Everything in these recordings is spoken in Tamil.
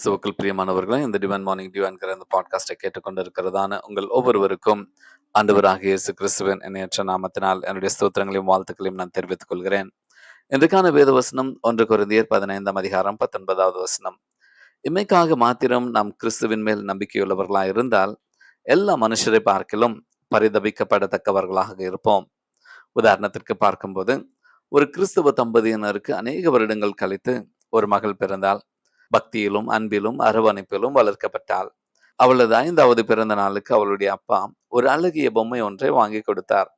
கிறிஸ்துவுக்குள் பிரியமானவர்களும் இந்த டிவன் மார்னிங் டிவ் இந்த பாட்காஸ்டை கேட்டுக்கொண்டிருக்கிறதான உங்கள் ஒவ்வொருவருக்கும் ஆண்டவராக இயேசு கிறிஸ்துவின் எண்ணற்ற நாமத்தினால் என்னுடைய ஸ்தோத்திரங்களையும் வாழ்த்துக்களையும் நான் தெரிவித்துக் கொள்கிறேன். இன்றைக்கான வேத வசனம் ஒன்று குருந்தியர் பதினைந்தாம் அதிகாரம் பத்தொன்பதாவது வசனம். இமைக்காக மாத்திரம் நாம் கிறிஸ்துவின் மேல் நம்பிக்கையுள்ளவர்களாக இருந்தால் எல்லா மனுஷரை பார்க்கிலும் பரிதபிக்கப்படத்தக்கவர்களாக இருப்போம். உதாரணத்திற்கு பார்க்கும்போது ஒரு கிறிஸ்துவ தம்பதியினருக்கு அநேக வருடங்கள் கழித்து ஒரு மகள் பிறந்தால் பக்தியிலும் அன்பிலும் அரவணைப்பிலும் வளர்க்கப்பட்டாள். அவளது ஐந்தாவது பிறந்த நாளுக்கு அவளுடைய அப்பா ஒரு அழகிய பொம்மை ஒன்றை வாங்கி கொடுத்தார்.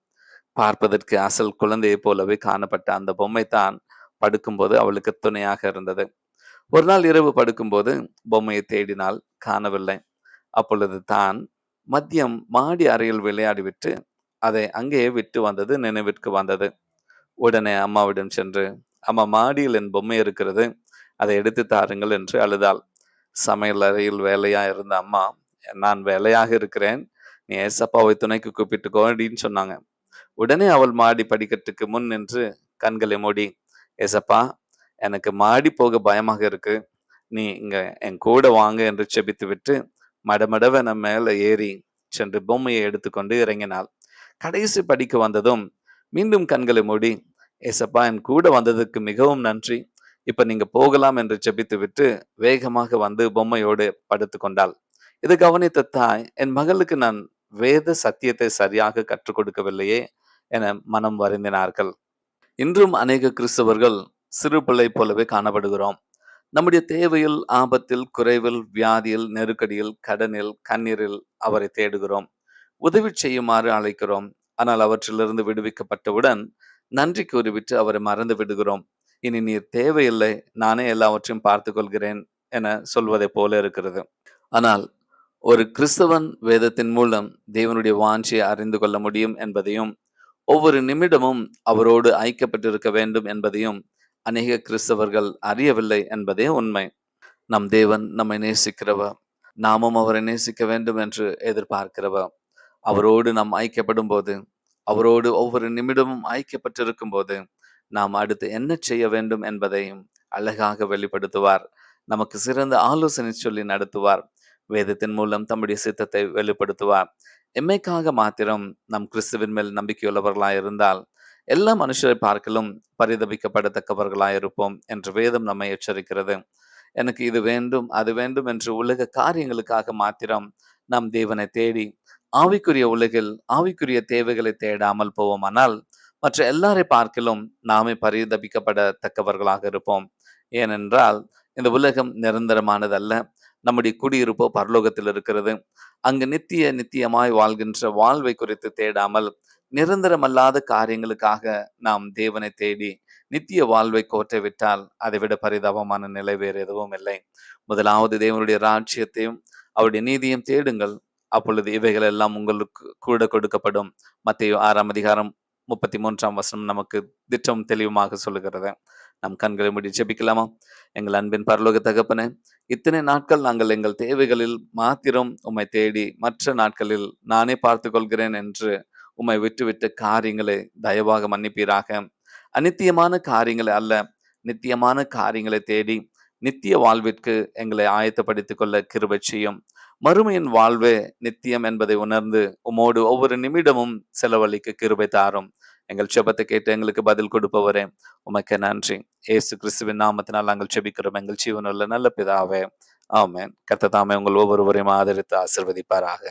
பார்ப்பதற்கு அசல் குழந்தையைப் போலவே காணப்பட்ட அந்த பொம்மை தான் படுக்கும்போது அவளுக்கு துணையாக இருந்தது. ஒரு நாள் இரவு படுக்கும்போது பொம்மையை தேடினால் காணவில்லை. அப்பொழுது தான் மதியம் மாடி அறையில் விளையாடிவிட்டு அதை அங்கேயே விட்டு வந்தது நினைவிற்கு வந்தது. உடனே அம்மாவிடம் சென்று அம்மா மாடியில் என் பொம்மை இருக்கிறது. அதை எடுத்து தாருங்கள் என்று அழுதாள். சமையல் அறையில் வேலையா இருந்த அம்மா நான் வேலையாக இருக்கிறேன். நீ ஏசப்பாவை துணைக்கு கூப்பிட்டுக்கோ அப்படின்னு சொன்னாங்க. உடனே அவள் மாடி படிக்கட்டுக்கு முன் நின்று கண்களை மூடி ஏசப்பா எனக்கு மாடி போக பயமாக இருக்கு. நீ இங்க என் கூட வாங்க என்று செபித்து விட்டு மடமடவென மேல ஏறி சென்று பொம்மையை எடுத்துக்கொண்டு இறங்கினாள். கடைசி படிக்க வந்ததும் மீண்டும் கண்களை மூடி ஏசப்பா என் கூட வந்ததுக்கு மிகவும் நன்றி. இப்ப நீங்க போகலாம் என்று ஜெபித்து விட்டு வேகமாக வந்து பொம்மையோடு படுத்து கொண்டாள். இது கவனித்த தாய் என் மகளுக்கு நான் வேத சத்தியத்தை சரியாக கற்றுக் கொடுக்கவில்லையே என மனம் வருந்தினார்கள். இன்றும் அநேக கிறிஸ்தவர்கள் சிறு பிள்ளை போலவே காணப்படுகிறோம். நம்முடைய தேவையில் ஆபத்தில் குறைவில் வியாதியில் நெருக்கடியில் கடனில் கண்ணீரில் அவரை தேடுகிறோம். உதவி செய்யுமாறு அழைக்கிறோம். ஆனால் அவற்றிலிருந்து விடுவிக்கப்பட்டவுடன் நன்றி கூறிவிட்டு அவரை மறந்து விடுகிறோம். இனி நீர் தேவையில்லை நானே எல்லாவற்றையும் பார்த்து கொள்கிறேன் என சொல்வதை போல இருக்கிறது. ஆனால் ஒரு கிறிஸ்தவன் வேதத்தின் மூலம் தேவனுடைய வாஞ்சியை அறிந்து கொள்ள முடியும் என்பதையும் ஒவ்வொரு நிமிடமும் அவரோடு ஐக்கப்பட்டிருக்க வேண்டும் என்பதையும் அநேக கிறிஸ்தவர்கள் அறியவில்லை என்பதே உண்மை. நம் தேவன் நம்மை நேசிக்கிறவர் நாமும் அவரை நேசிக்க வேண்டும் என்று எதிர்பார்க்கிறவர் அவரோடு நாம் ஐக்கியப்படும் போது அவரோடு ஒவ்வொரு நிமிடமும் ஐக்கியப்பட்டிருக்கும் போது நாம் அடுத்து என்ன செய்ய வேண்டும் என்பதையும் அழகாக வெளிப்படுத்துவார். நமக்கு சிறந்த ஆலோசனை சொல்லி நடத்துவார். வேதத்தின் மூலம் தம்முடைய சித்தத்தை வெளிப்படுத்துவார். எம்மைக்காக மாத்திரம் நம் கிறிஸ்துவின் மேல் நம்பிக்கையுள்ளவர்களாய் இருந்தால் எல்லா மனுஷரை பார்க்கலும் பரிதபிக்கப்படத்தக்கவர்களாய் இருப்போம் என்று வேதம் நம்மை எச்சரிக்கிறது. எனக்கு இது வேண்டும் அது வேண்டும் என்று உலக காரியங்களுக்காக மாத்திரம் நாம் தேவனை தேடி ஆவிக்குரிய உலகில் ஆவிக்குரிய தேவைகளை தேடாமல் போவோமானால் மற்ற எல்லாரை பார்க்கலும் நாமே பரிதபிக்கப்படத்தக்கவர்களாக இருப்போம். ஏனென்றால் இந்த உலகம் நிரந்தரமானதல்ல. நம்முடைய குடியிருப்போ பரலோகத்தில் இருக்கிறது. அங்கு நித்திய நித்தியமாய் வாழ்கின்ற வாழ்வை குறித்து தேடாமல் நிரந்தரமல்லாத காரியங்களுக்காக நாம் தேவனை தேடி நித்திய வாழ்வை கோட்டை விட்டால் அதை விட பரிதாபமான நிலை வேறு எதுவும் இல்லை. முதலாவது தேவனுடைய ராட்சியத்தையும் அவருடைய நீதியும் தேடுங்கள். அப்பொழுது இவைகள் எல்லாம் உங்களுக்கு கூட கொடுக்கப்படும். மத்திய ஆறாம் அதிகாரம் முப்பத்தி மூன்றாம் வசனம் நமக்கு திட்டம் தெளிவுமாக சொல்லுகிறது. நம் கண்களை முடி ஜெபிக்கலாமா? எங்கள் அன்பின் பரலோக தகப்பனே இத்தனை நாட்கள் நாங்கள் எங்கள் தேவைகளில் மாத்திரம் உம்மை தேடி மற்ற நாட்களில் நானே பார்த்து கொள்கிறேன் என்று உம்மை விட்டுவிட்டு காரியங்களை தயவாக மன்னிப்பீராக. அநித்தியமான காரியங்களை அல்ல நித்தியமான காரியங்களை தேடி நித்திய வாழ்விற்கு எங்களை ஆயத்தப்படுத்திக் கொள்ள கிருபை செய்யும். மறுமையின் வாழ்வே நித்தியம் என்பதை உணர்ந்து உமோடு ஒவ்வொரு நிமிடமும் செலவழிக்க கிருபை தாரும். எங்கள் செபத்தை கேட்டு எங்களுக்கு பதில் கொடுப்பவரே உமக்கு நன்றி. ஏசு கிறிஸ்துவின் நாமத்தினால் நாங்கள் செபிக்கிறோம். எங்கள் ஜீவனுள்ள நல்ல பிதாவே ஆமேன். கத்ததாமே உங்கள் ஒவ்வொருவரையும் ஆதரித்து ஆசிர்வதிப்பாராக.